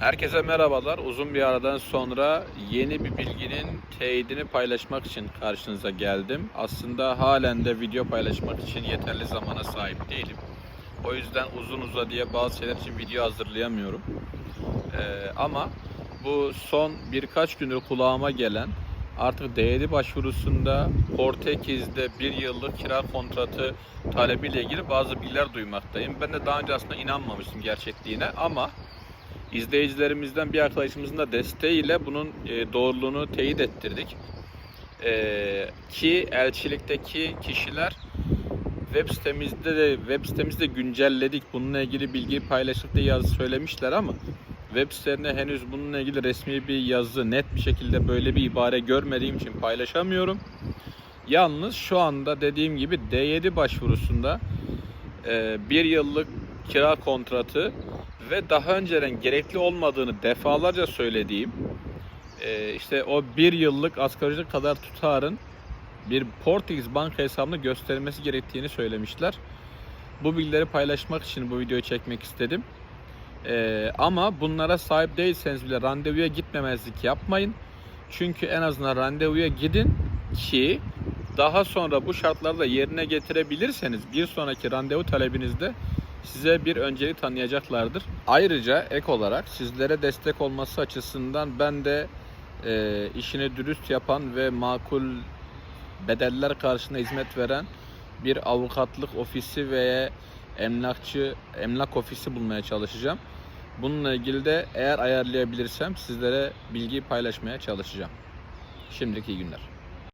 Herkese merhabalar. Uzun bir aradan sonra yeni bir bilginin teyidini paylaşmak için karşınıza geldim. Aslında halen de video paylaşmak için yeterli zamana sahip değilim. O yüzden uzun uzadıya bazı şeyler için video hazırlayamıyorum. Ee, ama bu son birkaç gündür kulağıma gelen artık değeri başvurusunda Portekiz'de bir yıllık kira kontratı talebiyle ilgili bazı bilgiler duymaktayım. Ben de daha önce aslında inanmamıştım gerçekliğine ama izleyicilerimizden bir arkadaşımızın da desteğiyle bunun e, doğruluğunu teyit ettirdik. E, ki elçilikteki kişiler web sitemizde de web sitemizde güncelledik. Bununla ilgili bilgiyi paylaştık diye yazı söylemişler ama web sitelerinde henüz bununla ilgili resmi bir yazı net bir şekilde böyle bir ibare görmediğim için paylaşamıyorum. Yalnız şu anda dediğim gibi D7 başvurusunda e, bir yıllık kira kontratı ve daha önceden gerekli olmadığını defalarca söylediğim e, işte o bir yıllık asgari kadar tutarın bir Portekiz banka hesabını göstermesi gerektiğini söylemişler. Bu bilgileri paylaşmak için bu videoyu çekmek istedim. E, ama bunlara sahip değilseniz bile randevuya gitmemezlik yapmayın. Çünkü en azından randevuya gidin ki daha sonra bu şartları da yerine getirebilirseniz bir sonraki randevu talebinizde size bir öncelik tanıyacaklardır. Ayrıca ek olarak sizlere destek olması açısından ben de e, işini dürüst yapan ve makul bedeller karşılığında hizmet veren bir avukatlık ofisi veya emlakçı emlak ofisi bulmaya çalışacağım. Bununla ilgili de eğer ayarlayabilirsem sizlere bilgi paylaşmaya çalışacağım. Şimdilik iyi günler.